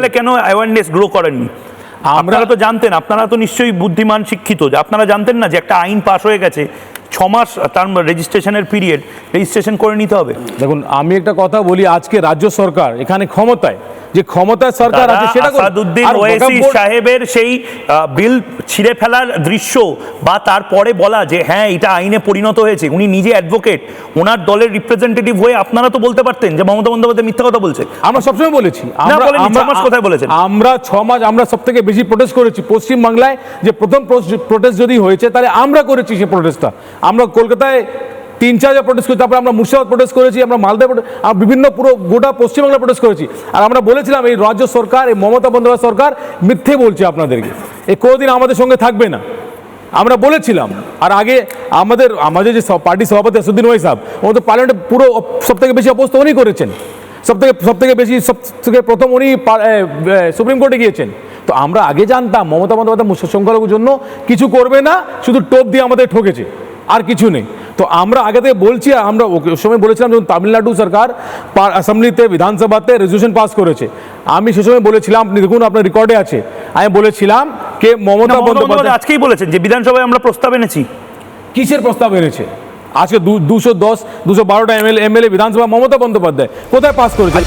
তাহলে কেন awareness grow করেননি? আপনারা তো জানতেন আপনারা তো নিশ্চয়ই বুদ্ধিমান শিক্ষিত। যে আপনারা জানতেন না যে একটা আইন পাশ হয়ে গেছে ছ মাস তার রেজিস্ট্রেশনের পিরিয়ড রেজিস্ট্রেশন করে নিতে হবে। দেখুন আমি একটা কথা বলি আজকে রাজ্য সরকার এখানে ক্ষমতায় যে ক্ষমতায় সরকার আছে সেটা করুন। আসাদুদ্দিন ওয়েসি সাহেবের সেই বিল ছিঁড়ে ফেলার দৃশ্য বা তারপরে বলা যে হ্যাঁ এটা আইনে পরিণত হয়েছে উনি নিজে অ্যাডভোকেট ওনার দলের রিপ্রেজেন্টেটিভ হয়ে আপনারা তো বলতে পারতেন যে মমতা বন্দ্যোপাধ্যায় মিথ্যা কথা বলছে আমরা সবসময় বলেছি আমরা বলেছেন? আমরা ছ মাস আমরা সব থেকে বেশি প্রোটেস্ট করেছি পশ্চিম বাংলায় যে প্রথম প্রোটেস্ট যদি হয়েছে তাহলে আমরা করেছি সেই প্রোটেস্টটা আমরা কলকাতায় তিন চার জায়গায় প্রোটেস্ট করেছি, তারপরে আমরা মুর্শিদাবাদ প্রোটেস্ট করেছি, আমরা মালদা বিভিন্ন পুরো গোটা পশ্চিমবাংলা প্রোটেস্ট করেছি। আর আমরা বলেছিলাম, এই রাজ্য সরকার, এই মমতা বন্দ্যোপাধ্যায় সরকার মিথ্যে বলছে আপনাদেরকে। এ কোনোদিন আমাদের সঙ্গে থাকবে না। আমরা বলেছিলাম, আর আগে আমাদের আমাদের যে পার্টি সভাপতি আসুদ্দিন ওয়াই সাহেব ও তো পার্লামেন্টে পুরো সব থেকে বেশি অবস্থা উনি করেছেন। সব থেকে সব থেকে বেশি সব থেকে প্রথম উনি সুপ্রিম কোর্টে গিয়েছেন। তো আমরা আগে জানতাম, মমতা বন্দ্যোপাধ্যায় সংখ্যালঘুর জন্য কিছু করবে না, শুধু টোপ দিয়ে আমাদের ঠকেছে, আর কিছু নেই। তো আমরা আগে থেকে বলছি আমরা ওই সময় বলেছিলাম যখন তামিলনাড়ু সরকার অ্যাসেম্বলিতে বিধানসভাতে রেজলিউশন পাস করেছে। আমি সে সময় বলেছিলাম আপনি দেখুন আপনার রেকর্ডে আছে। আমি বলেছিলাম কে মমতা বন্দ্যোপাধ্যায় আজকেই বলেছেন যে বিধানসভায় আমরা প্রস্তাব এনেছি। কিসের প্রস্তাব এনেছে? আজকে দুশো দশ দুশো বারোটা এমএলএ এমএলএ বিধানসভা মমতা বন্দ্যোপাধ্যায় কোথায় পাস করেছে?